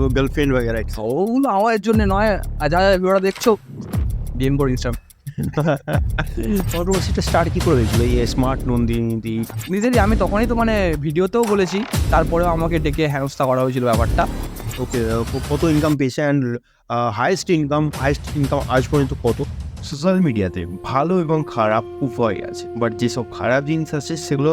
Girlfriend वगैरह ওগুলো আমার জন্য নয় আর যারা ভিডিওটা দেখছো ডিএম করে ইনস্টাগ্রাম কন্ট্রোভার্সিটা স্টার্ট কি করে হয়েছিল এই স্মার্ট নন্দিনী দি নিজেরই আমি তখনই তো মানে ভিডিওতেও বলেছি তারপরেও আমাকে ডেকে হেনস্থা করা হয়েছিল ব্যাপারটা ওকে কত ইনকাম পেয়েছে and highest income highest income আজ পর্যন্ত কত সোশ্যাল মিডিয়াতে ভালো এবং খারাপ উভয় আছে বাট যেসব খারাপ জিনিস আছে সেগুলো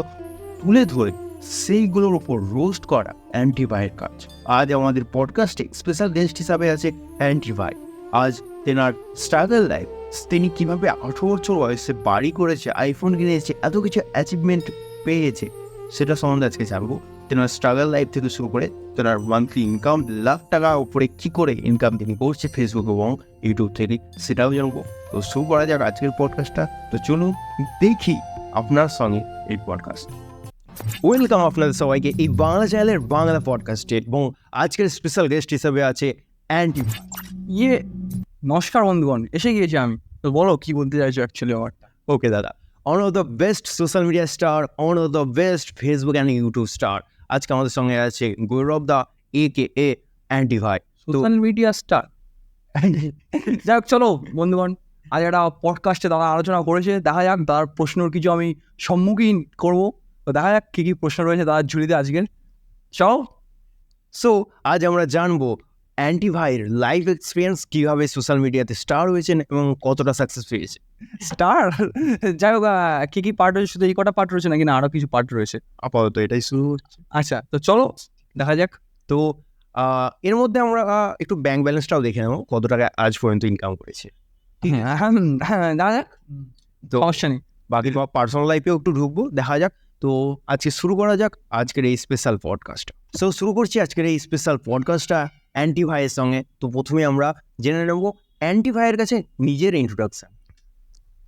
তুলে ধরে সেইগুলোর উপর রোস্ট করা অ্যান্টিভাইয়ের কাজ। আজ আমাদের পডকাস্টে স্পেশাল গেস্ট হিসাবে আছে অ্যান্টিভাই। আজ তেনার স্ট্রাগল লাইফ, তিনি কীভাবে আঠেরো বছর বয়সে বাড়ি করেছে আইফোন কিনেছে এত কিছু অ্যাচিভমেন্ট পেয়েছে, সেটা সম্বন্ধে আজকে জানব। তেনার স্ট্রাগল লাইফ থেকে শুরু করে তেনার মান্থলি ইনকাম লাখ টাকা উপরে কী করে ইনকাম তিনি করছে ফেসবুক এবং ইউটিউব থেকে, সেটাও জানব। তো শুরু করা যাক আজকের পডকাস্টটা তো চলুন দেখি আপনার সঙ্গে এই পডকাস্ট ওয়েলকাম আপনাদের সবাইকে। এই বাংলা চ্যানেলের বাংলা পডকাস্টে এবং আজকের স্পেশাল গেস্ট হিসেবে আছে অ্যান্টি ইয়ে নমস্কার বন্ধুগণ এসে গিয়েছি আমি। তো বলো কি বলতে চাইছো অ্যাকচুয়ালি আমার? ওকে দাদা। One of the best social media star one of the best Facebook and YouTube star আজকে আমাদের সঙ্গে আছে গৌরব দা এ কে এ অ্যান্টি ভাই। সোশ্যাল মিডিয়া স্টার যাই হোক চলো বন্ধুগণ আজ একটা পডকাস্টে তারা আলোচনা করেছে। দেখা যাক তার প্রশ্নর কিছু আমি সম্মুখীন করব। তো দেখা যাক কী কী প্রশ্ন রয়েছে তার ঝুড়িতে আজকের। চলো। সো আজ আমরা জানব অ্যান্টি ভাইয়ের লাইফ এক্সপিরিয়েন্স কীভাবে সোশ্যাল মিডিয়াতে স্টার হয়েছেন এবং কতটা সাকসেস পেয়েছে। স্টার যাই হোক কী কী পার্ট রয়েছে? শুধু এই কটা পার্ট রয়েছে নাকি না আরও কিছু পার্ট রয়েছে? আপাতত এটাই শুরু হচ্ছে আচ্ছা তো চলো দেখা যাক। তো এর মধ্যে আমরা একটু ব্যাংক ব্যালেন্সটাও দেখে নেব কত টাকা আজ পর্যন্ত ইনকাম করেছে। হ্যাঁ হ্যাঁ দেখা যাক। তো সমস্যা নেই। বাকি পার্সোনাল লাইফেও একটু ঢুকবো দেখা যাক। তো আজকে শুরু করা যাক আজকের এই স্পেশাল পডকাস্টটা সো শুরু করছি আজকের এই স্পেশাল পডকাস্টটা অ্যান্টি ভাইয়ের সঙ্গে তো প্রথমে আমরা জেনে নেব অ্যান্টি ভাইয়ের কাছে নিজের ইন্ট্রোডাকশান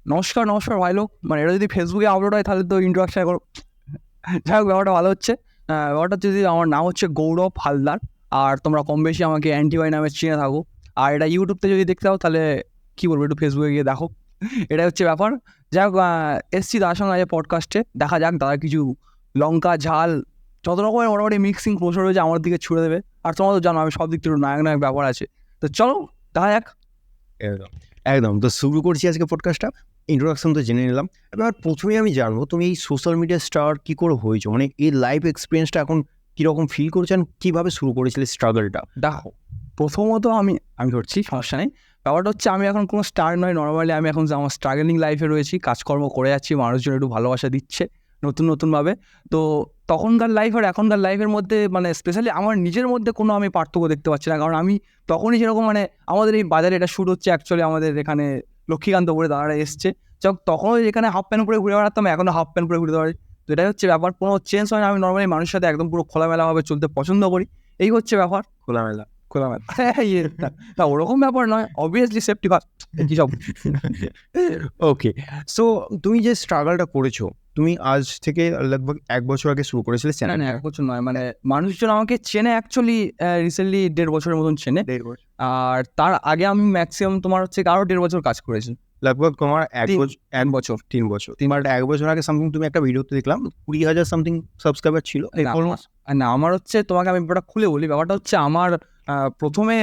নমস্কার নমস্কার ভাই লোক। মানে এটা যদি ফেসবুকে আপলোড হয়, তাহলে তো ইন্ট্রোডাকশন করো। যাই হোক ব্যাপারটা ভালো হচ্ছে। ব্যাপারটা হচ্ছে যে আমার নাম হচ্ছে গৌরব হালদার, আর তোমরা কম বেশি আমাকে অ্যান্টিবাই নামে চিনে থাকো। আর এটা ইউটিউবতে যদি দেখতে পাও, তাহলে কী বলব, একটু ফেসবুকে গিয়ে দেখো। এটাই হচ্ছে ব্যাপার। যাই হোক আহ, এসছি তার সঙ্গে আজ পডকাস্টে দেখা যাক তারা কিছু লঙ্কা ঝাল যত রকমের মোটামুটি মিক্সিং প্রশ্ন রয়েছে আমার দিকে ছুড়ে দেবে। আর তোমরা তো জানো আমি সব দিক থেকে নায়ক নায়ক ব্যাপার আছে। তো চলো দেখা যাক। একদম। একদম। তো শুরু করছি আজকে পডকাস্টটা ইন্ট্রোডাকশন তো জেনে নিলাম। এবার প্রথমেই আমি জানব তুমি এই সোশ্যাল মিডিয়া স্টার কী করে হয়েছো? মানে এই লাইফ এক্সপিরিয়েন্সটা এখন কীরকম ফিল করেছেন কীভাবে শুরু করেছিলে স্ট্রাগলটা দেখো প্রথমত আমি আমি ধরছি সমস্যা নেই। ব্যাপারটা হচ্ছে আমি এখন কোনো স্টার নয় নর্মালি আমি এখন আমার স্ট্রাগলিং লাইফে রয়েছি, কাজকর্ম করে যাচ্ছি, মানুষজন একটু ভালোবাসা দিচ্ছে নতুন নতুনভাবে। তো তখনকার লাইফ আর এখনকার লাইফের মধ্যে মানে স্পেশালি আমার নিজের মধ্যে কোনো আমি পার্থক্য দেখতে পাচ্ছি না। কারণ আমি তখনই যেরকম মানে আমাদের এই বাজারে এটা শুট হচ্ছে অ্যাকচুয়ালি আমাদের এখানে লক্ষ্মীকান্তপুরে দাদারা এসছে। যাক, তখনও যেখানে হাফ প্যান্ট পরে ঘুরে বেড়াতাম, এখনও হাফ প্যান্ট পরে ঘুরে বেড়াই। তো এটাই হচ্ছে ব্যাপার, কোনো চেঞ্জ হয় না। আমি নর্মালি মানুষের সাথে একদম পুরো খোলামেলাভাবে চলতে পছন্দ করি। এই হচ্ছে ব্যাপার। খোলামেলা। খোলামেলা ইয়ে, তা- ওরকম ব্যাপার নয় অবভিয়াসলি সেফটি ফার্স্ট সব ওকে সো তুমি যে স্ট্রাগলটা করেছ তুমি আজ থেকে লগভগ এক বছর আগে শুরু করেছিলে না চ্যানেল না এক বছর নয়। মানে মানুষজন আমাকে চেনে অ্যাকচুয়ালি রিসেন্টলি দেড় বছরের মতন চেনে। আর তার আগে আমি ম্যাক্সিমাম তোমার হচ্ছে আরও দেড় বছর কাজ করেছি। লগভগ তোমার এক বছর এক বছর। তিন বছর। তোমার এক বছর আগে সামথিং তুমি একটা ভিডিওতে দেখলাম কুড়ি হাজার সামথিং সাবস্ক্রাইবার ছিল। না, আমার হচ্ছে তোমাকে আমি ব্যাপারটা খুলে বলি ব্যাপারটা হচ্ছে আমার প্রথমে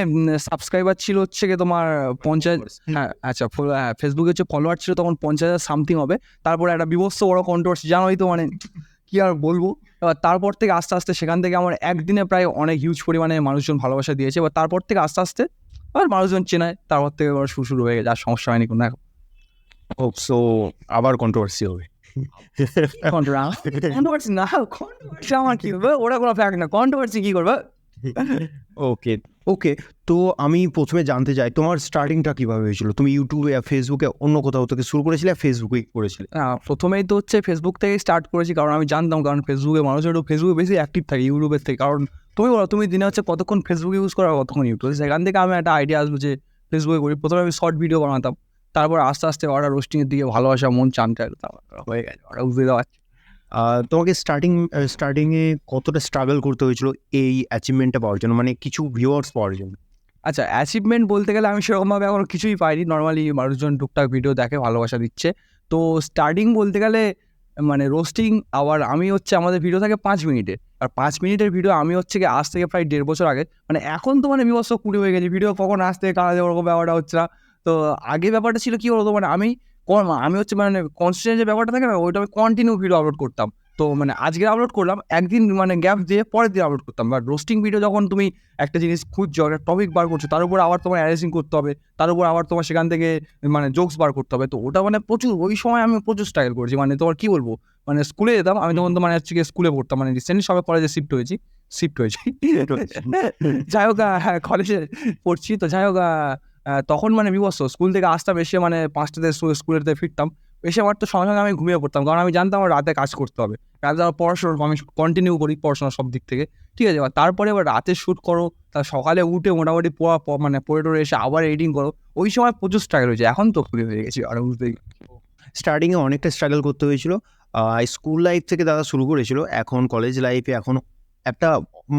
সাবস্ক্রাইবার ছিল হচ্ছে গিয়ে তোমার পঞ্চায়েত হ্যাঁ। আচ্ছা হ্যাঁ ফেসবুকে হচ্ছে ফলোয়ার ছিল তখন পঞ্চাশ হাজার সামথিং হবে। তারপরে একটা বিভৎস বড় কন্ট্রোভার্সি জানোই তো মানে কি আর বলব? এবার তারপর থেকে আস্তে আস্তে সেখান থেকে আমার একদিনে প্রায় অনেক হিউজ পরিমাণে মানুষজন ভালোবাসা দিয়েছে। এবার তারপর থেকে আস্তে আস্তে আবার মানুষজন চেনায়। তারপর থেকে আবার শুরু শুরু হয়ে গেছে আর সমস্যা হয়নি কোনো। এখন ও সো আবার কন্ট্রোভার্সি হবে। কন্ট্রোভার্সি না কন্ট্রোভার্সি আমার কি হবে? ওরা কোনো ফ্যাক্ট না। কন্ট্রোভার্সি কি করবে? ওকে ওকে তো আমি প্রথমে জানতে চাই তোমার স্টার্টিংটা কীভাবে হয়েছিল? তুমি ইউটিউবে ফেসবুকে অন্য কোথাও থেকে শুরু করেছিলে ফেসবুকেই করেছিলে? না প্রথমেই তো হচ্ছে ফেসবুক থেকে স্টার্ট করেছি কারণ আমি জানতাম কারণ ফেসবুকে মানুষ একটু ফেসবুকে বেশি অ্যাক্টিভ থাকে ইউটিউবের থেকে। কারণ তুমি বলো তুমি দিনে হচ্ছে কতক্ষণ ফেসবুক ইউজ করো কতক্ষণ ইউটিউব সেখান থেকে আমি একটা আইডিয়া আসব যে ফেসবুকে করি। প্রথমে আমি শর্ট ভিডিও বানাতাম তারপর আস্তে আস্তে ওরা রোস্টিংয়ের দিকে ভালোবাসা মন তারপর হয়ে গেছে ওরা বুঝতে আহ, তোমাকে স্টার্টিং স্টার্টিংয়ে কতটা স্ট্রাগল করতে হয়েছিল এই অ্যাচিভমেন্টটা পাওয়ার জন্য? মানে কিছু ভিউয়ার্স পাওয়ার জন্য। আচ্ছা অ্যাচিভমেন্ট বলতে গেলে আমি সেরকমভাবে এখনও কিছুই পাইনি। নর্মালি মানুষজন টুকটাক ভিডিও দেখে, ভালোবাসা দিচ্ছে। তো স্টার্টিং বলতে গেলে মানে রোস্টিং আবার আমি হচ্ছে, আমাদের ভিডিও থাকে পাঁচ মিনিটে। আর পাঁচ মিনিটের ভিডিও আমি হচ্ছে কি আজ থেকে প্রায় দেড় বছর আগে মানে এখন তো মানে বিবস্ত কুড়ি হয়ে গেছে। ভিডিও কখন আসতে, কারা ওরকম ব্যাপারটা হচ্ছে না। তো আগে ব্যাপারটা ছিল কি বলতো? মানে আমি আমি হচ্ছে মানে কনসিস্টেন্ট যে ব্যাপারটা থাকে না ওইটা আমি কন্টিনিউ ভিডিও আপলোড করতাম। তো মানে আজকে আপলোড করলাম একদিন মানে গ্যাপ দিয়ে পরের দিন আপলোড করতাম। বাট রোস্টিং ভিডিও যখন তুমি একটা জিনিস খুঁজছো একটা টপিক বার করছ তার উপর আবার তোমার অ্যারেসিং করতে হবে তার উপর আবার তোমার সেখান থেকে মানে জোকস বার করতে হবে। তো ওটা মানে প্রচুর ওই সময় আমি প্রচুর স্ট্রাগল করেছি। মানে তোমার কি বলব? মানে স্কুলে যেতাম আমি তখন তো মানে হচ্ছে স্কুলে পড়তাম। মানে রিসেন্টলি সবে কলেজে শিফট হয়েছি শিফট হয়েছি। যাই হোক হ্যাঁ কলেজে পড়ছি। তো যাই হোক তখন মানে বিবস্ত স্কুল থেকে আসতাম, এসে মানে পাঁচটাতে স্কুলেতে ফিরতাম। এসে আমার তো সঙ্গে সঙ্গে আমি ঘুমিয়ে পড়তাম, কারণ আমি জানতাম আমার রাতে কাজ করতে হবে। রাতে আমার পড়াশোনা আমি কন্টিনিউ করি পড়াশোনা সব দিক থেকে। ঠিক আছে, এবার তারপরে এবার রাতে শ্যুট করো তার সকালে উঠে মোটামুটি পড়া মানে পড়ে টরে এসে আবার এডিটিং করো। ওই সময় প্রচুর স্ট্রাগল হয়েছে, এখন তো ফ্রি হয়ে গেছি আর বুঝতেই স্টার্টিংয়ে অনেকটা স্ট্রাগল করতে হয়েছিল। স্কুল লাইফ থেকে দাদা শুরু করেছিল, এখন কলেজ লাইফে এখন একটা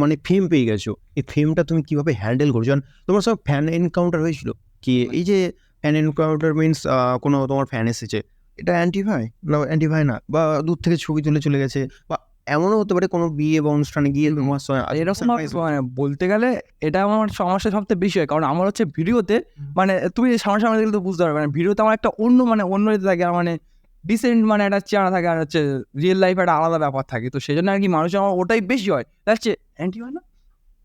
মানে ফেম পেয়ে গেছো। এই ফেমটা তুমি কীভাবে হ্যান্ডেল করছ? কারণ তোমার সব ফ্যান এনকাউন্টার হয়েছিল? কি এই যে ফ্যান এনকাউন্টার মিনস কোনো তোমার ফ্যান এসেছে? এটা অ্যান্টিফাই না অ্যান্টিফাই না। বা দূর থেকে ছবি তুলে চলে গেছে? বা এমনও হতে পারে কোনো বিয়ে বা অনুষ্ঠানে গিয়ে তোমার এরকম মানে বলতে গেলে এটা আমার সমস্যা সবথেকে বেশি হয়। কারণ আমার হচ্ছে ভিডিওতে মানে তুমি সামনে সামনে দেখলে তো বুঝতে পারবে। মানে ভিডিওতে আমার একটা অন্য মানে অন্য থাকে মানে ডিসেন্ট মানে একটা চেহারা থাকে আর হচ্ছে রিয়েল লাইফে একটা আলাদা ব্যাপার থাকে। তো সেই জন্য আর কি মানুষ আমার ওটাই বেশি হয়। হচ্ছে অ্যান্টি হয় না?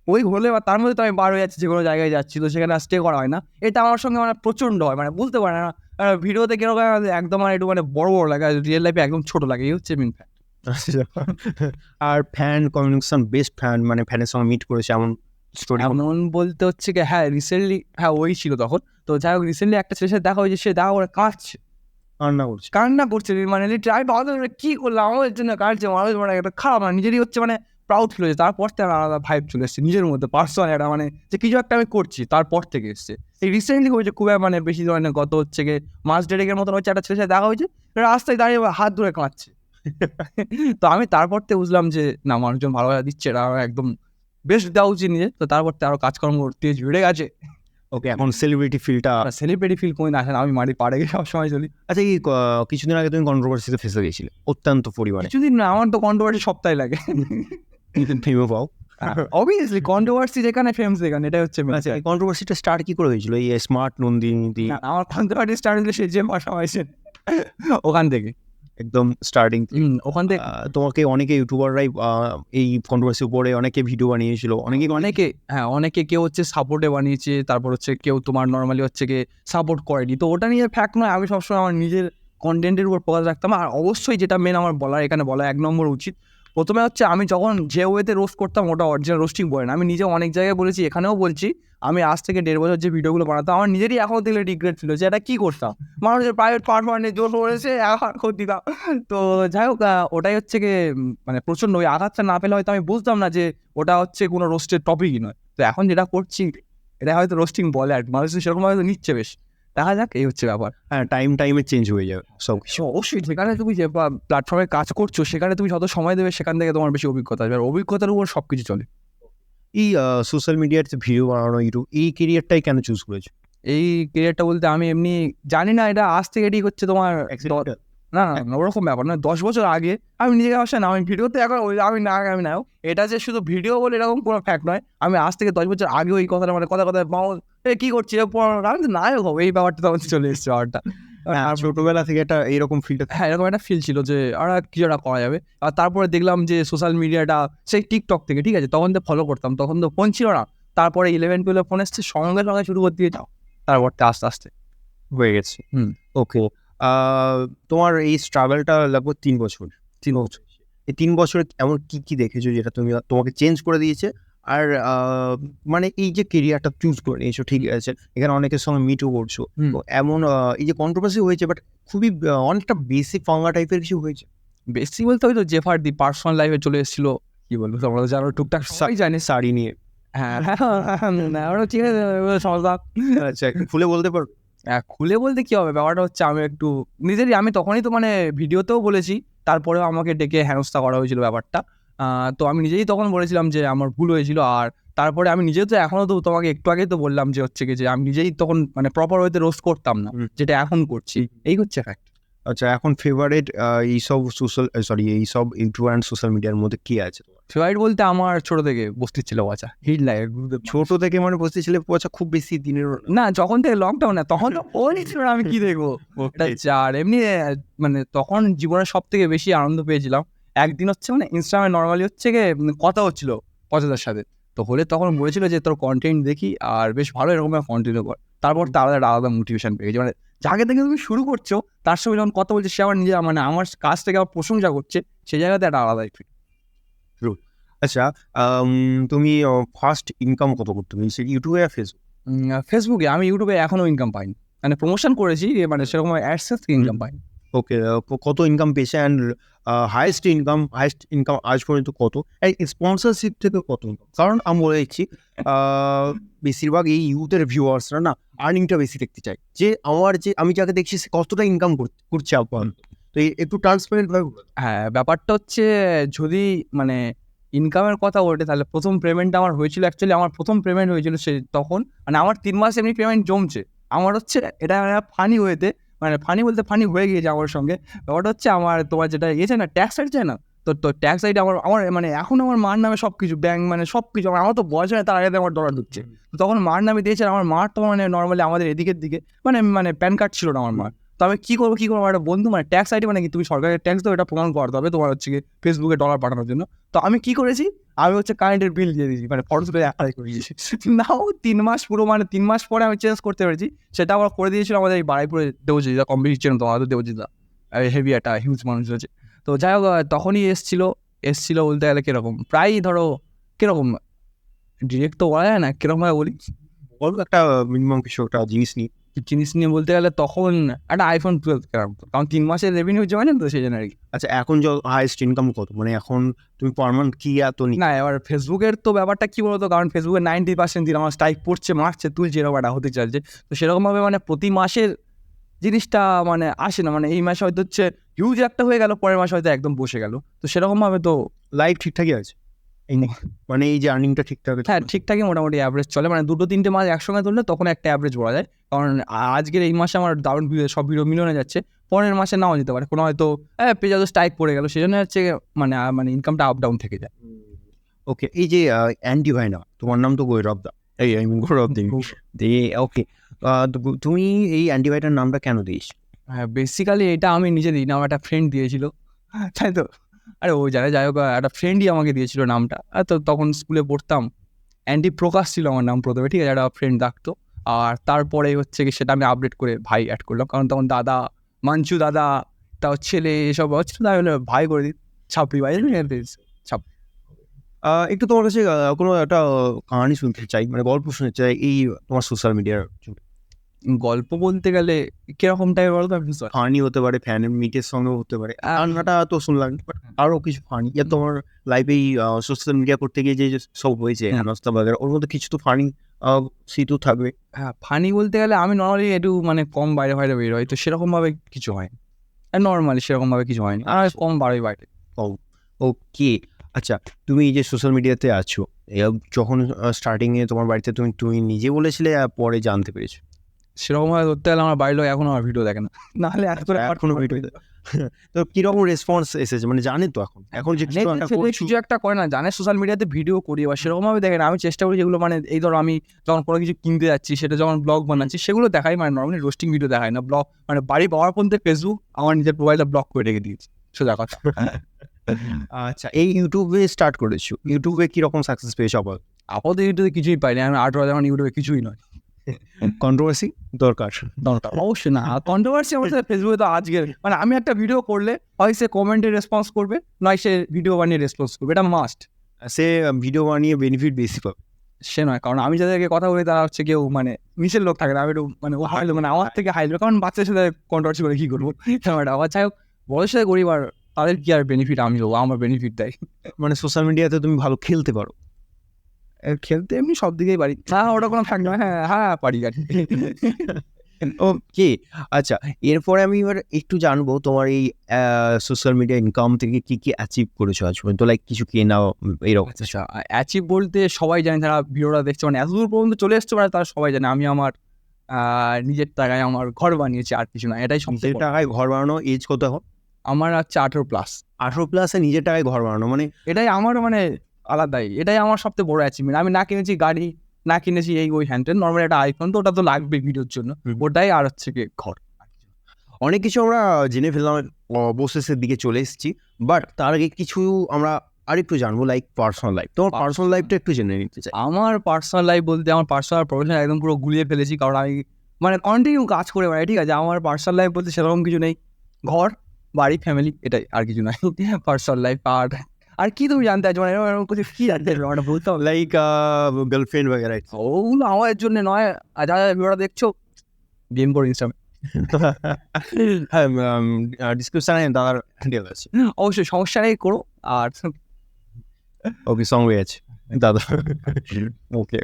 ওই হলে বা তার মধ্যে তো আমি বার হয়ে যাচ্ছি যে কোনো জায়গায় যাচ্ছি তো সেখানে স্টে করা হয় না। এটা আমার সঙ্গে মানে প্রচণ্ড হয় মানে বুঝতে পারে না। আর ভিডিওতে কীরকম একদম মানে একটু মানে বড় বড় লাগে আর রিয়েল লাইফে একদম ছোট লাগে এই হচ্ছে মেন আর ফ্যান কমিউনিকেশন বেস্ট ফ্যান মানে ফ্যানের সঙ্গে মিট করেছে এমন স্টোরি এমন বলতে হচ্ছে কি হ্যাঁ রিসেন্টলি হ্যাঁ ওই ছিল তখন। তো যাই হোক রিসেন্টলি একটা ছেলের সাথে দেখা হয়েছে সে দেখা করে কাঁদছে। রান্না করছে। কান্না করছে মানে আমি ভাবলাম এটা কি করলাম আমাদের জন্য কাটছে, মানুষ মানে একটা খারাপ মানে নিজেরই হচ্ছে মানে প্রাউড ফিল হয়েছে। তারপর থেকে আলাদা ভাইব চলে এসেছে, নিজের মধ্যে পার্সোনাল একটা মানে যে কিছু একটা আমি করছি, তারপর থেকে এসছে। এই রিসেন্টলি হয়েছে খুব মানে বেশি ধরনের গত হচ্ছে গিয়ে মাস ডেরেকের মতন হচ্ছে একটা ছেলের সাথে দেখা হয়েছে রাস্তায় দাঁড়িয়ে হাত ধরে কাঁদছে। তো আমি তারপর থেকে বুঝলাম যে, না, মানুষজন ভালোবাসা দিচ্ছে এটা একদম বেস্ট দেওয়া উচিত নিজে তো তারপর আরও কাজকর্ম তেজ বেড়ে গেছে। ওকে এখন সেলিব্রিটি ফিলটা সেলিব্রিটি ফিল কোন আসে না আমি মারি পাড়ে গিয়ে সবসময় চলি। আচ্ছা এই কিছুদিন আগে তুমি কন্ট্রোভার্সিতে ফেসে গেছিলে অত্যন্ত পরিমাণে। কিছুদিন না আমার তো কন্ট্রোভার্সি সপ্তাহে লাগে। ফেমে পাও অবভিয়াসলি কন্ট্রোভার্সি যেখানে ফেমস যেখানে এটা হচ্ছে। আচ্ছা কন্ট্রোভার্সিটা স্টার্ট কি করে হয়েছিল? এই স্মার্ট নন্দিনী আমার কন্ট্রোভার্সি স্টার্ট হলে সে যে ভাষা হয়েছে ওখান থেকে। একদম স্টার্টিং ওখান থেকে তোমাকে অনেকে ইউটিউবাররাই এই কন্ট্রোভার্সির উপরে অনেকে ভিডিও বানিয়েছিল অনেকে অনেকে হ্যাঁ অনেকে কেউ হচ্ছে সাপোর্টে বানিয়েছে তারপর হচ্ছে কেউ তোমার নর্মালি হচ্ছে কে সাপোর্ট করেনি। তো ওটা নিয়ে ফ্যাক্ট নয় আমি সবসময় আমার নিজের কন্টেন্টের উপর ফোকাস রাখতাম। আর অবশ্যই যেটা মেন আমার বলার এখানে বলা এক নম্বর উচিত প্রথমে হচ্ছে আমি যখন যে ওয়েতে রোস্ট করতাম ওটা অরিজিনাল রোস্টিং বলে না। আমি নিজে অনেক জায়গায় বলেছি এখানেও বলছি আমি আজ থেকে দেড় বছর যে ভিডিওগুলো বানাতাম আমার নিজেরই এখনও দেখলে রিগ্রেট ছিল যে এটা কী করতাম। মানুষের প্রাইভেট পারফরমেন্স জোর করেছে এখন দিতাম তো যাই হোক ওটাই হচ্ছে উম, মানে প্রচণ্ড ওই আঘাতটা না পেলে হয়তো আমি বুঝতাম না যে ওটা হচ্ছে কোনো রোস্টের টপিকই নয়। তো এখন যেটা করছি এটা হয়তো রোস্টিং বলে আর মানুষ সেরকমভাবে নিচ্ছে বেশ। দেখা যাক এই হচ্ছে ব্যাপার। হ্যাঁ টাইম টাইমে চেঞ্জ হয়ে যাবে সব কিছু। অবশ্যই যেখানে তুমি যে প্ল্যাটফর্মে কাজ করছ সেখানে তুমি যত সময় দেবে সেখান থেকে তোমার বেশি অভিজ্ঞতা আসবে। আর অভিজ্ঞতার উপর সব কিছু চলে। এই সোশ্যাল মিডিয়ার ভিডিও বানানো ইউটিউব এই কেরিয়ারটাই কেন চুজ করেছ? এই কেরিয়ারটা বলতে আমি এমনি জানি না এটা আজ থেকে এটি হচ্ছে তোমার না না ওরকম ব্যাপার না দশ বছর আগে আমি নিজেকে আসে না আমি ভিডিওতে এখন ওই আমি না আমি নাও এটা যে শুধু ভিডিও বলে এরকম কোনো ফ্যাক্ট নয়। আমি আজ থেকে দশ বছর আগে ওই কথাটা মানে কথা কথা মাও এ কী করছি? আমি তো নায়ক হব। এই ব্যাপারটা তখন চলে এসছে ব্যাপারটা আর ছোটবেলা থেকে একটা এইরকম ফিল্ডটা হ্যাঁ এরকম একটা ফিল ছিল যে আর কিছু একটা করা যাবে? আর তারপরে দেখলাম যে সোশ্যাল মিডিয়াটা সেই টিকটক থেকে ঠিক আছে? তখন তো ফলো করতাম তখন তো ফোন ছিল না। তারপরে ইলেভেন টুয়েলভ ফোন এসছে সঙ্গে সঙ্গে শুরু করতে যাও তারপর আস্তে আস্তে হয়ে গেছে। হুম। ওকে তোমার এই স্ট্রাগলটা লাগবে তিন বছর তিন বছর। এই তিন বছরে এমন কি কি দেখেছ যেটা তুমি তোমাকে চেঞ্জ করে দিয়েছে? আর মানে এই যে কেরিয়ারটা চুজ করে নিয়েছো ঠিক আছে এখানে অনেকের সঙ্গে মিটও করছ। তো এমন এই যে কন্ট্রোভার্সি হয়েছে বাট খুবই অনেকটা বেসিক ফাঙ্গা টাইপের কিছু হয়েছে। বেশি বলতে হয়তো জেফার দি পার্সোনাল লাইফে চলে এসেছিল। কি বলব তোমরা জানো টুকটাক সবাই জানে। শাড়ি নিয়ে। হ্যাঁ। ওরা ঠিক আছে সমস্যা আচ্ছা খুলে বলতে পারো? হ্যাঁ, খুলে বলতে কি হবে? ব্যাপারটা হচ্ছে আমি একটু নিজেরই আমি তখনই তো মানে ভিডিওতেও বলেছি তারপরেও আমাকে ডেকে হেনস্থা করা হয়েছিল ব্যাপারটা। তো আমি নিজেই তখন বলেছিলাম যে আমার ভুল হয়েছিল আর তারপরে আমি নিজেও তো এখনও তো তোমাকে একটু আগেই তো বললাম যে হচ্ছে কি যে আমি নিজেই তখন মানে প্রপার ওয়েতে রোস্ট করতাম না যেটা এখন করছি। এই হচ্ছে ফ্যাক্ট আচ্ছা এখন ফেভারিট এইসব সোশ্যাল সরি এইসব ইনফ্লুয়েন্স সোশ্যাল মিডিয়ার মধ্যে কী আছে? ফেভারিট বলতে আমার ছোট থেকে বস্তির ছিল পচা হিট লাগে ছোট থেকে মানে বসতে ছেলে পচা খুব বেশি দিনের না যখন থেকে লকডাউন না তখন তো ফোনই ছিল না আমি কি দেখব? চার এমনি মানে তখন জীবনে সব থেকে বেশি আনন্দ পেয়েছিলাম। একদিন হচ্ছে মানে ইনস্টাগ্রামে নর্মালি হচ্ছে গিয়ে উম, কথা হচ্ছিল পচাদার সাথে। তো হলে তখন বলেছিল যে তোর কন্টেন্ট দেখি আর বেশ ভালো এরকম কন্টিনিউ কর। তারপর তার একটা আলাদা মোটিভেশন পেয়েছে মানে যাকে থেকে তুমি শুরু করছ তার সঙ্গে যখন কথা বলছে সে আবার নিজে মানে আমার কাজ থেকে আবার প্রশংসা করছে সেই জায়গাতে একটা আলাদা ফিল আচ্ছা তুমি ফার্স্ট ইনকাম কত করতে? পেরেছি ইউটিউবে আর ফেসবুক ফেসবুকে আমি ইউটিউবে এখনও ইনকাম পাইনি। মানে প্রমোশন করেছি মানে সেরকম অ্যাডসেন্স ইনকাম পাইনি। ওকে কত ইনকাম পেয়েছে? And highest income highest income আজ পর্যন্ত কত? স্পন্সরশিপ থেকে কত ইনকাম কারণ আমি বলে দিচ্ছি বেশিরভাগ এই ইউথের ভিউয়ার্সরা না আর্নিংটা বেশি দেখতে চায়। যে আমার যে আমি যাকে দেখছি সে কতটা ইনকাম করছে আপাতত। তো এই একটু ট্রান্সপারেন্ট ভাবে হ্যাঁ ব্যাপারটা হচ্ছে যদি মানে ইনকামের কথা ওঠে তাহলে প্রথম পেমেন্টটা আমার হয়েছিল অ্যাকচুয়ালি আমার প্রথম পেমেন্ট হয়েছিল সে তখন। মানে আমার তিন মাস এমনি পেমেন্ট জমছে। আমার হচ্ছে এটা ফানি হয়েতে মানে ফানি বলতে ফানি হয়ে গিয়েছে আমার সঙ্গে। ব্যাপারটা হচ্ছে আমার তোমার যেটা ইয়েছে না ট্যাক্স সাইড যায় না? তো তো ট্যাক্স সাইডে আমার আমার মানে এখন আমার মার নামে সব কিছু ব্যাংক মানে সব কিছু আমার আমার তো বয়স হয় তার আগে আমার ডলার ঢুকছে। তো তখন মার নামে দিয়েছে আমার মার তো মানে নর্মালি আমাদের এদিকের দিকে মানে মানে প্যান কার্ড ছিল না আমার মার। তো আমি কী করব কী করব? আমার একটা বন্ধু মানে ট্যাক্স আইডি মানে কি? তুমি সরকারের ট্যাক্স দাও, এটা প্রমাণ করতে হবে তোমার হচ্ছে ফেসবুকে ডলার পাঠানোর জন্য। তো আমি কি করেছি? আমি হচ্ছে কারেন্টের বিল দিয়ে দিয়েছি মানে ফটো করে অ্যাপ্লাই করে দিয়েছি। নাও তিন মাস পুরো মানে তিন মাস পরে আমি চেঞ্জ করতে পেরেছি। সেটা আবার করে দিয়েছিল আমাদের এই বাড়াইপুরে দেবজিদা কম্পিটিশন তোমার তো দেবজিদা হেভি একটা হিউজ মানুষ আছে তো যাই হোক তখনই এসছিল এসছিল বলতে গেলে কীরকম? প্রায় ধরো কীরকম? ডিরেক্ট তো বলা যায় না কীরকমভাবে বলি? বলো একটা মিনিমাম কিছু একটা জিনিস নিই জিনিস নিয়ে বলতে গেলে তখন একটা আইফোন টুয়েলভ মতো কারণ তিন মাসের রেভিনিউ জমা তো সেই জন্য আর কি আচ্ছা এখন যে হাইয়েস্ট ইনকাম কত? মানে এখন তুমি পার মান্থ কি এত নি এবার ফেসবুকের তো ব্যাপারটা কি বলতো? কারণ ফেসবুকে নাইনটি পার্সেন্ট দিন আমার স্ট্রাইক পড়ছে মারছে তুলছে এরকম একটা হতে চাইছে তো সেরকমভাবে মানে প্রতি মাসের জিনিসটা মানে আসে না। মানে এই মাসে হয়তো হচ্ছে হিউজ একটা হয়ে গেল পরের মাসে হয়তো একদম বসে গেল। তো সেরকমভাবে তো লাইফ ঠিকঠাকই আছে? মানে এই যে আর্নিংটা ঠিকঠাক হ্যাঁ ঠিকঠাকই মোটামুটি অ্যাভারেজ চলে। মানে দুটো তিনটে মাস একসঙ্গে তুললে তখন একটা অ্যাভারেজ বলা যায়। কারণ আজকের এই মাসে আমার দারুণ সব ভিডিও মিলিয়নে যাচ্ছে। পরের মাসে নাও যেতে পারে। কোনো হয়তো হ্যাঁ পেজ হয়তো স্ট্রাইক পড়ে গেল। সেই জন্য হচ্ছে মানে মানে ইনকামটা আপ ডাউন থেকে যায়। ওকে এই যে অ্যান্টি ভাই না তোমার নাম তো গৈরব দা এই আই মিন গৌরব দিন দিয়ে ওকে তুমি এই অ্যান্টিবায়োটিকের নামটা কেন দিয়েছ? হ্যাঁ বেসিক্যালি এটা আমি নিজে দিই না আমার একটা ফ্রেন্ড দিয়েছিল। তাই তো? আরে ওই জায়গায় যাই হোক একটা ফ্রেন্ডই আমাকে দিয়েছিল নামটা। আর তো তখন স্কুলে পড়তাম। অ্যান্টি প্রকাশ ছিল আমার নাম প্রথমে ঠিক আছে? একটা ফ্রেন্ড ডাকতো। আর তারপরে হচ্ছে কি সেটা আমি আপডেট করে ভাই অ্যাড করলাম। কারণ তখন দাদা মাঞ্চু দাদা তার ছেলে এসব হচ্ছিল তাই হলে ভাই করে দিই। ছাপড়ি ভাই আহ, একটু তোমার কাছে কোনো একটা কাহানি শুনতে চাই মানে গল্প শুনতে চাই এই তোমার সোশ্যাল মিডিয়ার গল্প বলতে গেলে কীরকম টাইপের বলতো? আমি। ফানি হতে পারে ফ্যান মিটের সঙ্গে হতে পারে। রান্নাটা তো শুনলাম বাট আরও কিছু ফানি ইয়া তোমার লাইফে সোশ্যাল মিডিয়া করতে গিয়ে যে সব হয়েছে। হেনস্তা বাগেরা ওর মধ্যে কিছু তো ফানি সিটু থাকবে। হ্যাঁ ফানি বলতে গেলে আমি নর্মালি একটু মানে কম বাইরে বাইরে বের হয় তো সেরকমভাবে কিছু হয় নর্মালি সেরকমভাবে কিছু হয়নি আর আচ্ছা। কম বাইরে। বাইরে ওকে আচ্ছা তুমি এই যে সোশ্যাল মিডিয়াতে আছো যখন স্টার্টিংয়ে তোমার বাড়িতে তুমি তুমি নিজে বলেছিলে পরে জানতে পেরেছ? সেরকমভাবে ধরতে গেলে আমার বাড়ির লোক এখনও আমার ভিডিও দেখে না। নাহলে এত করে ভিডিও তো কীরকম রেসপন্স এসেছে? মানে জানে তো এখন। এখন যে কিছু একটা করে না জানে সোশ্যাল মিডিয়াতে ভিডিও করি বা সেরকমভাবে দেখে না। আমি চেষ্টা করি যেগুলো মানে এই ধরো আমি যখন কোনো কিছু কিনতে যাচ্ছি সেটা যখন ব্লগ বানাচ্ছি সেগুলো দেখাই। মানে নর্মালি রোস্টিং ভিডিও দেখাই না। ব্লগ মানে বাড়ি পাওয়ার পর্যন্ত ফেসবুক আমার নিজের প্রোফাইলটা ব্লক করে রেখে দিয়েছি। সোজা কথা। আচ্ছা এই ইউটিউবে স্টার্ট করেছ। ইউটিউবে কীরকম সাকসেস পেয়েছ আবার আপাতত ইউটিউবে কিছুই পাইনি। আমি আট হাজার আমার ইউটিউবে কিছুই নয়। কন্ট্রোভার্সি দরকার। দরকার অবশ্যই না। কন্ট্রোভার্সি আমার সাথে ফেসবুকে তো আজকের। মানে আমি একটা ভিডিও করলে হয় সে কমেন্টে রেসপন্স করবে নয় সে ভিডিও বানিয়ে রেসপন্স করবে। এটা মাস্ট সে ভিডিও বানিয়ে বেনিফিট বেশি পাবে। সে নয় কারণ আমি যাদেরকে কথা বলি তারা হচ্ছে কেউ মানে নিচের লোক থাকে না। আমি একটু মানে ও হাই মানে আমার থেকে হাই কারণ বাচ্চার সাথে কন্ট্রোভার্সি করে কী করব? আমার আবার যাই হোক বড়োর সাথে গরিব আর তাদের কি আর বেনিফিট আমি দেবো? আমার বেনিফিট দেয়। মানে সোশ্যাল মিডিয়াতে তুমি ভালো খেলতে পারো। খেলতে এমনি সব দিকেই পারি। হ্যাঁ ওটা কোনো থাকবে না হ্যাঁ হ্যাঁ পারি আর কি। ওকে আচ্ছা এরপরে আমি এবার একটু জানব তোমার এই সোশ্যাল মিডিয়া ইনকাম থেকে কি কি অ্যাচিভ করেছ আজ পর্যন্ত? লাইক কিছু কেনা এইরকম আচ্ছা অ্যাচিভ বলতে সবাই জানে তারা ভিডিওটা দেখছে মানে এতদূর পর্যন্ত চলে এসছে মানে তারা সবাই জানে। আমি আমার নিজের টাকায় আমার ঘর বানিয়েছি আর কিছু না এটাই সবচেয়ে টাকায় ঘর বানানো এজ কত এখন? আমার হচ্ছে আঠেরো প্লাস আঠেরো প্লাসে নিজের টাকায় ঘর বানানো মানে এটাই আমার মানে আলাদাই। এটাই আমার সবথেকে বড় অ্যাচিভমেন্ট আমি না কিনেছি গাড়ি না কিনেছি এই ওই হ্যান্ডেল নর্মাল একটা আইফোন তো ওটা তো লাগবে ভিডিওর জন্য। ওটাই আর হচ্ছে কি ঘর। অনেক কিছু আমরা জেনে ফেললাম অবশেষের দিকে চলে এসেছি। বাট তার আগে কিছু আমরা আর একটু জানব লাইক পার্সোনাল লাইফ তোমার পার্সোনাল লাইফটা একটু জেনে নিতে চাই। আমার পার্সোনাল লাইফ বলতে আমার পার্সোনাল প্রফেশন একদম পুরো গুলিয়ে ফেলেছি। কারণ আমি মানে কন্টিনিউ কাজ করে বেড়াই ঠিক আছে? আমার পার্সোনাল লাইফ বলতে সেরকম কিছু নেই। ঘর বাড়ি ফ্যামিলি এটাই আর কিছু নাই পার্সোনাল লাইফ আর আর কি তুমি জানতে চাইছো? মানে এরকম এরকম কিছু কি জানতে চাইছো? মানে বলতে হবে লাইক গার্লফ্রেন্ড বগেরা ওগুলো আমাদের জন্য নয়। আর যারা ভিডিওটা দেখছ গেম করে ইনস্টাগ্রামে হ্যাঁ ডিসক্রিপশনে দাদার হ্যান্ডেল আছে। অবশ্যই সমস্যা নেই করো। আর ওকে সঙ্গে আছে দাদা। ওকে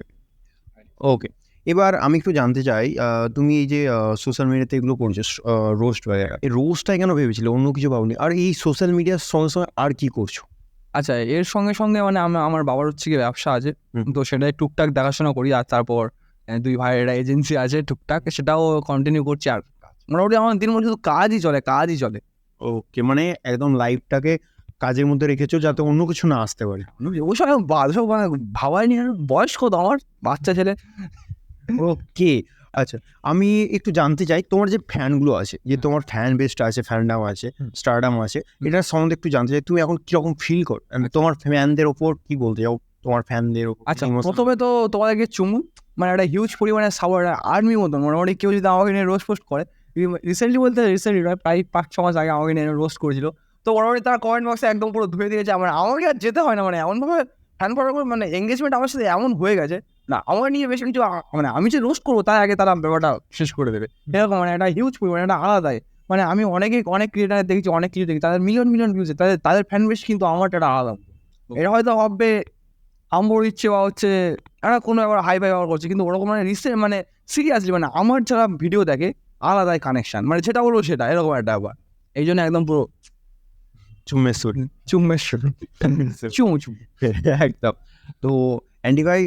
ওকে এবার আমি একটু জানতে চাই তুমি এই যে সোশ্যাল মিডিয়াতে এগুলো করছ রোস্ট এই রোস্টটাই কেন ভেবেছিলে? অন্য কিছু ভাবনি? আর এই সোশ্যাল মিডিয়ার সঙ্গে সঙ্গে আর কি করছ? আচ্ছা এর সঙ্গে সঙ্গে মানে আমার আমার বাবার হচ্ছে কি ব্যবসা আছে। তো সেটাই টুকটাক দেখাশোনা করি আর তারপর দুই ভাইয়ের এজেন্সি আছে টুকটাক সেটাও কন্টিনিউ করছি আর মোটামুটি আমার দিন মধ্যে শুধু কাজই চলে কাজই চলে। ওকে মানে একদম লাইফটাকে কাজের মধ্যে রেখেছো যাতে অন্য কিছু না আসতে পারে। ওসব আমি বা- ওসব মানে ভাবাই নি বয়স কত আমার বাচ্চা ছেলে। ওকে আচ্ছা আমি একটু জানতে চাই তোমার যে ফ্যানগুলো আছে যে তোমার ফ্যান বেসটা আছে ফ্যান্ডাম আছে স্টারডাম আছে এটার সম্বন্ধে একটু জানতে চাই তুমি এখন কীরকম ফিল কর And তোমার ফ্যানদের ওপর কি বলতে চাও? তোমার ফ্যানদের আচ্ছা প্রথমে তো তোমাদেরকে চুমু মানে একটা হিউজ পরিমাণে সাওয়ার আর্মি মতন মোটামুটি কেউ যদি আমাকে নিয়ে রোস্ট পোস্ট করে রিসেন্টলি বলতে রিসেন্টলি নয় প্রায় পাঁচ ছ মাস আগে আমাকে নিয়ে রোস্ট করেছিল তো মোটামুটি তারা কমেন্ট বক্সে একদম পুরো ধুয়ে দিয়েছে আমার আমাকে আর যেতে হয় না মানে এমনভাবে ফ্যান ফলোয়ার মানে এঙ্গেজমেন্ট আমার সাথে এমন হয়ে গেছে না আমার নিয়ে বেশি কিছু মানে আমি যে রোস্ট করব তার আগে তারা ব্যাপারটা শেষ করে দেবে। এরকম মানে একটা হিউজ পরিমাণে একটা আলাদাই। মানে আমি অনেকে অনেক ক্রিয়েটার দেখেছি অনেক কিছু দেখি তাদের মিলিয়ন মিলিয়ন ভিউজ তাদের তাদের ফ্যান বেশ কিন্তু আমারটা একটা আলাদা। এটা হয়তো ভাববে আমার ইচ্ছে বা হচ্ছে একটা কোনো একবার হাই ফাই ব্যবহার করছে কিন্তু ওরকম মানে রিসেন্ট মানে সিরিয়াসলি মানে আমার যারা ভিডিও দেখে আলাদাই কানেকশান মানে যেটা বলব সেটা এরকম একটা ব্যাপার। এই জন্য একদম পুরো চুম্মের সুর। চুম চুমু চুমু। একদম। তো অ্যান্ডি ভাই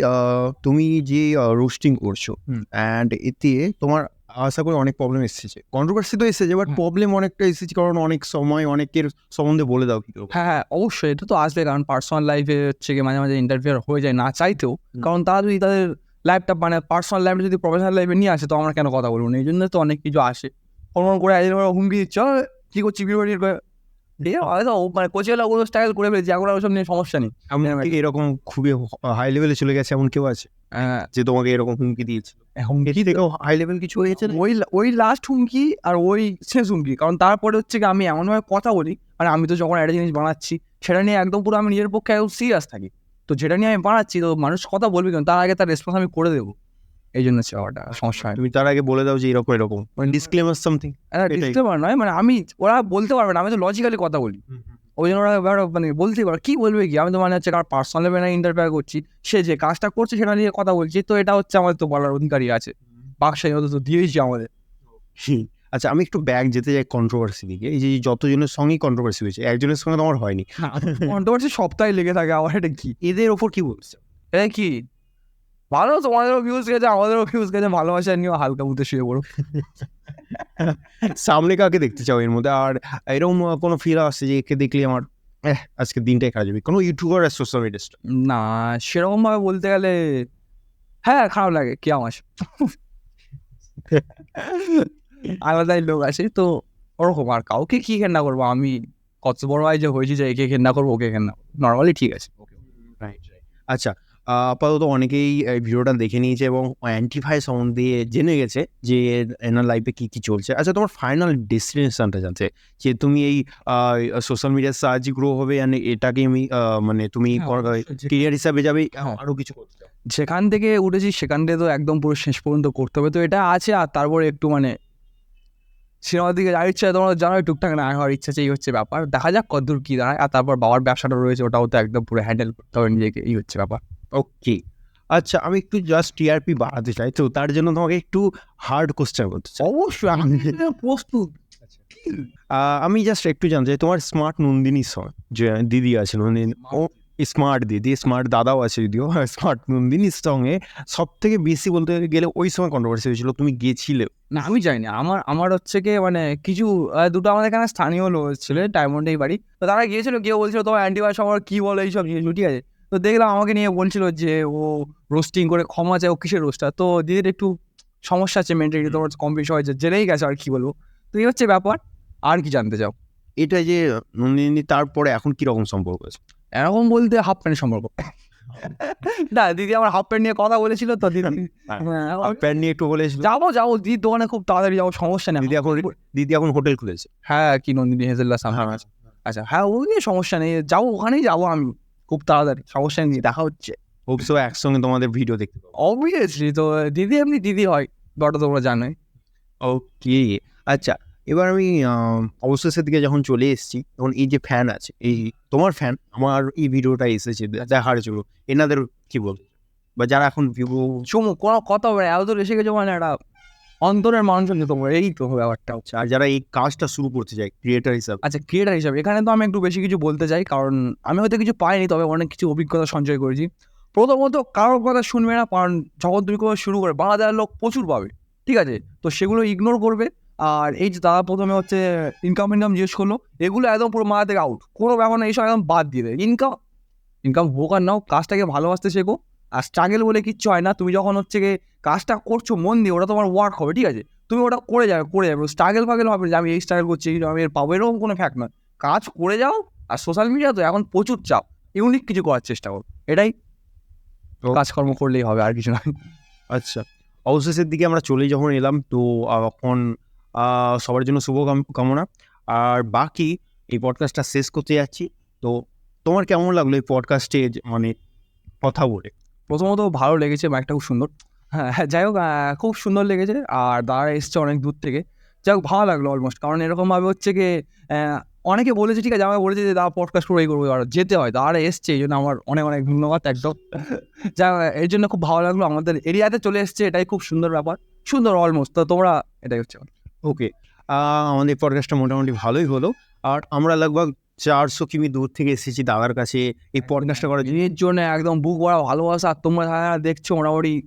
তুমি যে রোস্টিং করছ অ্যান্ড এতে তোমার আশা করি অনেক প্রবলেম এসেছে। কন্ট্রোভার্সি তো এসেছে বাট প্রবলেম অনেকটা এসেছে কারণ অনেক সময় অনেকের সম্বন্ধে বলে দাও কিন্তু হ্যাঁ হ্যাঁ অবশ্যই এটা তো আসবে কারণ পার্সোনাল লাইফে হচ্ছে কি মাঝে মাঝে ইন্টারফিয়ার হয়ে যায় না চাইতেও। কারণ তারা যদি তাদের লাইফটা মানে পার্সোনাল লাইফটা যদি প্রফেশনাল লাইফে নিয়ে আসে তো আমরা কেন কথা বলব না? এই জন্য তো অনেক কিছু আসে। ফোন করে একদিন ওরা হুমকি দিচ্ছে "ও, কি করছি ভিডিও মানে কোচেলা ওগুলো স্টাইল করে ফেলেছি এখন আর ওসব নিয়ে সমস্যা নেই। এরকম খুবই হাই লেভেলে চলে গেছে এমন কেউ আছে? হ্যাঁ, যে তোমাকে এরকম হুমকি দিয়েছিল হুমকি এর থেকেও হাই লেভেল কিছু হয়েছে? ওই ওই লাস্ট হুমকি আর ওই শেষ হুমকি। কারণ তারপরে হচ্ছে কি আমি এমনভাবে কথা বলি মানে আমি তো যখন একটা জিনিস বানাচ্ছি সেটা নিয়ে একদম পুরো আমি নিজের পক্ষে একদম সিরিয়াস থাকি। তো যেটা নিয়ে আমি বানাচ্ছি তো মানুষ কথা বলবে কেন? তার আগে তার রেসপন্স আমি করে দেবো। এই জন্য হচ্ছে ব্যাপারটা সমস্যা হয় তুমি তার আগে বলে দাও যে এরকম এরকম। মানে ডিসক্লেমার সামথিং। ডিসক্লেমার নয় মানে আমি ওরা বলতে পারবে না আমি তো লজিক্যালি কথা বলি। ওই জন্য ওরা মানে বলতেই পারে কি বলবে কি? আমি তো মানে হচ্ছে কার পার্সোনাল লেভেলে ইন্টারফেয়ার করছি সে যে কাজটা করছে সেটা নিয়ে কথা বলছি তো এটা হচ্ছে আমাদের তো বলার অধিকারই আছে। বাক্সাই তো দিয়েছি আমাদের। আচ্ছা আমি একটু ব্যাগ যেতে যাই কন্ট্রোভার্সি দিকে। এই যে যতজনের সঙ্গেই কন্ট্রোভার্সি হয়েছে একজনের সঙ্গে তো আমার হয়নি। কন্ট্রোভার্সি সপ্তাহে লেগে থাকে আমার এটা কি? এদের ওপর কি বলছে? এটা কি? ভালো তোমাদেরও ভিউজ গেছে আমাদেরও ভিউজ গেছে ভালোবাসা নিয়েও হালকা মুতে শুয়ে পড়ো সামনে কাকে দেখতে চাও এর মধ্যে? আর এরকম কোনো ফিল আসছে যে একে দেখলে আমার আজকে দিনটাই খারাপ যাবে? কোনো ইউটিউবার আর সোশ্যাল মিডিয়া না সেরকমভাবে বলতে গেলে হ্যাঁ খারাপ লাগে কে আমার? আলাদাই লোক আছে তো ওরকম আর কাউকে কী ঘেন্না করব? আমি কত বড় ভাই যে হয়েছি যে একে ঘেন্না করব ওকে ঘেন্না নর্মালি ঠিক আছে আচ্ছা আপাতত অনেকেই এই ভিডিওটা দেখে নিয়েছে এবং অ্যান্টিফাই সম্বন্ধে জেনে গেছে যে এনার লাইফে কী কী চলছে। আচ্ছা তোমার ফাইনাল ডেস্টিনেশনটা জানছে যে তুমি এই সোশ্যাল মিডিয়ার সাহায্যে গ্রো হবে and এটাকে আমি মানে তুমি কেরিয়ার হিসাবে যাবে আরও কিছু করতে যেখান থেকে উঠেছি সেখান থেকে তো একদম পুরো শেষ পর্যন্ত করতে হবে। তো এটা আছে আর তারপরে একটু মানে সিনেমার দিকে যাওয়ার ইচ্ছা তোমার জানো টুকটাক না হওয়ার ইচ্ছা এই হচ্ছে ব্যাপার। দেখা যাক কতদূর কী দাঁড়ায় আর তারপর বাবার ব্যবসাটা রয়েছে ওটাও তো একদম পুরো হ্যান্ডেল করতে হবে নিজেকে এই হচ্ছে ব্যাপার। ওকে আচ্ছা আমি একটু জাস্ট টিআরপি বাড়াতে চাই তো তার জন্য তোমাকে একটু হার্ড কোশ্চেন বলতে চাই। অবশ্যই আমি প্রস্তুত। আমি জাস্ট একটু জানতে চাই তোমার স্মার্ট নন্দিনী সর যে দিদি আছে নন্দিনী স্মার্ট দিদি স্মার্ট দাদাও আছে যদিও স্মার্ট নন্দিনীর সঙ্গে সব থেকে বেশি বলতে গেলে ওই সময় কন্ট্রোভার্সি হয়েছিল তুমি গেছিলে? না আমি জানি আমার আমার হচ্ছে কি মানে কিছু দুটো আমাদের এখানে স্থানীয় লোক ছিল ডায়মন্ডেই বাড়ি। তো তারা গিয়েছিল গিয়ে বলছিল তোমার অ্যান্টিবায়োটিক আমার কী বলে এইসব জিনিস? ঠিক আছে। তো দেখলাম আমাকে নিয়ে বলছিল যে ও রোস্টিং করে ক্ষমা চায় ও কিসের রোস্টার তো দিদির একটু সমস্যা আছে মেন্টালি তোমার কম বেশি হয়েছে জেনেই গেছে আর কি বলব। তো এই হচ্ছে ব্যাপার আর কি জানতে চাও? এটা যে নন্দিনী তারপরে এখন কীরকম সম্পর্ক আছে? এরকম বলতে হাফ প্যান্ট সম্পর্ক। না দিদি আমার হাফ প্যান্ট নিয়ে কথা বলেছিল তো দিদি হ্যাঁ, প্যান্ট নিয়ে একটু বলেছিল। যাব যাব দিদির দোকানে খুব তাড়াতাড়ি যাব সমস্যা নেই। দিদি এখন দিদি এখন হোটেল খুলেছে। হ্যাঁ কি নন্দিনী হেজেল্লা সামনে আছে। আচ্ছা হ্যাঁ ওই নিয়ে সমস্যা নেই। যাব ওখানেই যাব আমি। খুব তাড়াতাড়ি সমস্যা নেই দেখা হচ্ছে। হোপসো একসঙ্গে তোমাদের ভিডিও দেখতে অবভিয়াসলি তো দিদি এমনি দিদি হয় বড় তোমরা জানোই। ওকে আচ্ছা। এবার আমি অবশেষের দিকে যখন চলে এসেছি তখন এই যে ফ্যান আছে এই তোমার ফ্যান আমার এই ভিডিওটা এসেছে দেখার জন্য এনাদের কি চাও? বা যারা এখন ভিউ চুমু কোনো কথা বলে এত এসে গেছে মানে একটা অন্তরের মানুষ তোমার এই তো ব্যাপারটা হচ্ছে। আর যারা এই কাজটা শুরু করতে চায় ক্রিয়েটার হিসাবে। আচ্ছা ক্রিয়েটার হিসাবে এখানে তো আমি একটু বেশি কিছু বলতে চাই কারণ আমি হয়তো কিছু পাইনি তবে অনেক কিছু অভিজ্ঞতা সঞ্চয় করেছি। প্রথমত কারোর কথা শুনবে না কারণ যখন তুমি কোনো শুরু করে বাংলাদেশের লোক প্রচুর পাবে ঠিক আছে? তো সেগুলো ইগনোর করবে আর এই যে তারা প্রথমে হচ্ছে ইনকাম ইনকাম জিজ্ঞেস করল এগুলো একদম পুরো মাথা থেকে আউট কোনো ব্যাপার না এইসব একদম বাদ দিয়ে দেবে ইনকাম ইনকাম হোক আর নাও কাজটাকে ভালোবাসতে শেখো। আর স্ট্রাগেল বলে কিচ্ছু হয় না তুমি যখন হচ্ছে গিয়ে কাজটা করছ মন দিয়ে ওটা তোমার ওয়ার্ক হবে ঠিক আছে? তুমি ওটা করে যাবে করে যাবে। স্ট্রাগল ফাগেল হবে যে আমি এই স্ট্রাগল করছি এই আমি এর পাবো এরকম কোনো ফ্যাক্ট নয়। কাজ করে যাও আর সোশ্যাল মিডিয়া তো এখন প্রচুর চাপ। ইউনিক কিছু করার চেষ্টা করো। এটাই তো- কাজকর্ম করলেই হবে আর কিছু নয় আচ্ছা। অবশেষের দিকে আমরা চলে যখন এলাম তো এখন সবার জন্য শুভ কামনা। আর বাকি এই পডকাস্টটা শেষ করতে যাচ্ছি। তো তোমার কেমন লাগল এই পডকাস্টে মানে কথা বলে? প্রথমত ভালো লেগেছে মাইকটা খুব সুন্দর। হ্যাঁ হ্যাঁ, যাই হোক খুব সুন্দর লেগেছে। আর দাঁড়া এসছে অনেক দূর থেকে। যাই হোক ভালো লাগল অলমোস্ট কারণ এরকমভাবে হচ্ছে কি অনেকে বলেছে ঠিক আছে আমাকে বলেছে যে দাঁড়া পডকাস্ট করে এই করব। আর যেতে হয় দাঁড়া এসছে এই জন্য আমার অনেক অনেক ধন্যবাদ একদম। যা এর জন্য খুব ভালো লাগল। আমাদের এরিয়াতে চলে এসছে এটাই খুব সুন্দর ব্যাপার। সুন্দর অলমোস্ট তো তোমরা এটাই হচ্ছে। ওকে আমাদের পডকাস্টটা মোটামুটি ভালোই হলো। আর আমরা লগভগ চারশো কিমি দূর থেকে এসেছি দাদার কাছে এই পডকাস্টটা করার জন্য। জিনিস জন্য একদম বুক ভরা ভালোবাসা। আর তোমরা যারা দেখছ মোটামুটি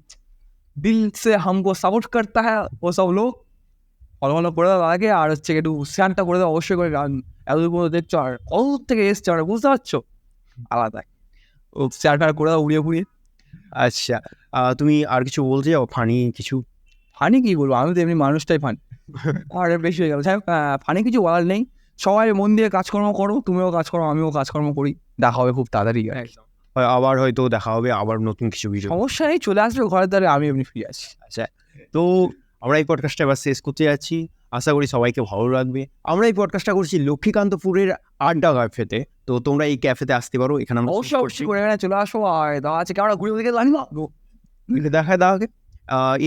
দিল সে হামকো সাপোর্ট করতে হ্যাঁ ও সব লোক। ভালো ভালো করে দাও আগে আর হচ্ছে একটু শেয়ারটা করে দাও অবশ্যই করে গান এতদূর পর্যন্ত দেখছ আর কত দূর থেকে এসছে আর বুঝতে পারছ? আলাদা। ও শেয়ারটা করে দাও উড়িয়ে ফুড়িয়ে আচ্ছা তুমি আর কিছু বলতে যাও ফানি কিছু? ফানি কি বলব? আমি তো এমনি মানুষটাই ফান। আর বেশি হয়ে গেল। যাই হোক ফানি কিছু বলার নেই। সবাই মন দিয়ে কাজকর্ম করো তুমিও কাজ করো আমিও কাজকর্ম করি। দেখা হবে খুব তাড়াতাড়ি। আবার হয়তো দেখা হবে আবার নতুন কিছু ভিডিও সমস্যা নেই চলে আসবে ঘরের দ্বারে আমি এমনি ফ্রি আছি। তো আমরা এই পডকাস্টটা এবার শেষ করতে যাচ্ছি। আশা করি সবাইকে ভালো লাগবে। আমরা এই পডকাস্টটা করছি লক্ষ্মীকান্তপুরের আড্ডা ক্যাফেতে তো তোমরা এই ক্যাফেতে আসতে পারো এখানে আমরা অবশ্যই অবশ্যই করে এখানে চলে আসো। আর দাদা আছে কেমন? ঘুরে দিকে জানি না দেখায় দাওকে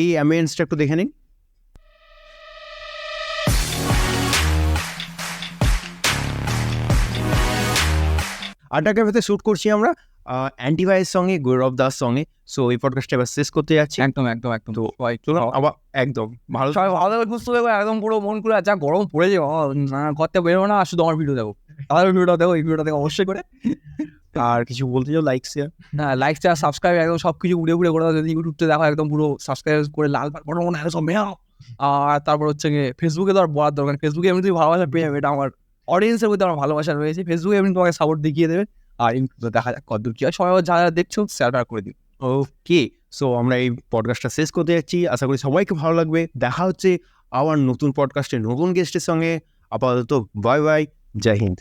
এই অ্যাম্বিয়েন্সটা একটু দেখে নিন। আড্ডা ক্যাফেতে শ্যুট করছি আমরা অ্যান্টিভাইয়ের সঙ্গে গৌরব দাস সঙ্গে। সো এই পডকাস্টটা এবার শেষ করতে যাচ্ছি। একদম একদম একদম। তো চলো। আবার একদম ভালো সবাই ভালো করে সুস্থ থাকো একদম পুরো মন করে যা গরম পড়েছে বাবা, না করতে বেরো না শুধু আমার ভিডিও দেখো। আমার ভিডিওটা দেখো এই ভিডিওটা দেখো অবশ্যই করে। আর কিছু বলতে চাও? লাইক শেয়ার হ্যাঁ লাইক শেয়ার সাবস্ক্রাইব একদম সব কিছু উড়ে উড়ে করে দাও যদি ইউটিউবতে দেখো একদম পুরো সাবস্ক্রাইব করে লাল পাট বড় মনে হয় সব মেয়াও। আর তারপর হচ্ছে ফেসবুকে তো আর বলার দরকার ফেসবুকে এমনি তুমি ভালোবাসা পেয়ে যাবে এটা আমার অডিয়েন্সের প্রতি আমার ভালোবাসা রয়েছে। ফেসবুকে এমনি তোমাকে সাপোর্ট দেখিয়ে দেবে। আর দেখা যাক কতদূর কি হয়। সবাই যারা দেখছ শেয়ার করে দিও। ওকে সো আমরা এই পডকাস্টটা শেষ করতে যাচ্ছি। আশা করি সবাইকে ভালো লাগবে। দেখা হচ্ছে আবার নতুন পডকাস্টে নতুন গেস্টের সঙ্গে। আপাতত বাই বাই জয় হিন্দ